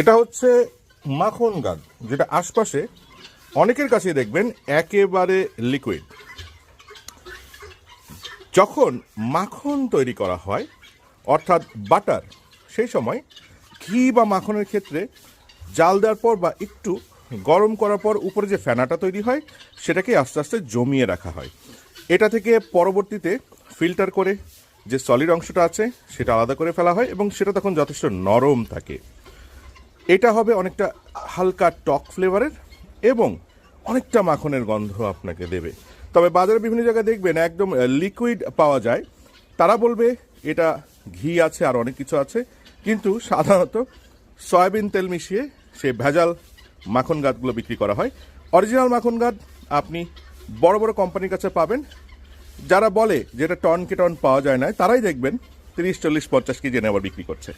এটা হচ্ছে মাখন গাদ যেটা আশপাশে অনেকের কাছেই দেখবেন, একেবারে লিকুইড যখন মাখন তৈরি করা হয়, অর্থাৎ বাটার, সেই সময় ঘি বা মাখনের ক্ষেত্রে জাল দেওয়ার পর বা একটু গরম করার পর উপরে যে ফেনাটা তৈরি হয়, সেটাকে আস্তে আস্তে জমিয়ে রাখা হয়। এটা থেকে পরবর্তীতে ফিল্টার করে যে সলিড অংশটা আছে, সেটা আলাদা করে ফেলা হয় এবং সেটা তখন যথেষ্ট নরম থাকে। এটা হবে অনেকটা হালকা টক ফ্লেভারের এবং অনেকটা মাখনের গন্ধ আপনাকে দেবে। তবে বাজারে বিভিন্ন জায়গায় দেখবেন একদম লিকুইড পাওয়া যায়। তারা বলবে এটা ঘি আছে আর অনেক কিছু আছে, কিন্তু সাধারণত সয়াবিন তেল মিশিয়ে সে ভেজাল মাখন গাছগুলো বিক্রি করা হয়। অরিজিনাল মাখন গাছ আপনি বড় বড় কোম্পানির কাছে পাবেন। যারা বলে যেটা টন কে টন পাওয়া যায় না, তারাই দেখবেন তিরিশ, চল্লিশ, পঞ্চাশ কেজি আবার বিক্রি করছে।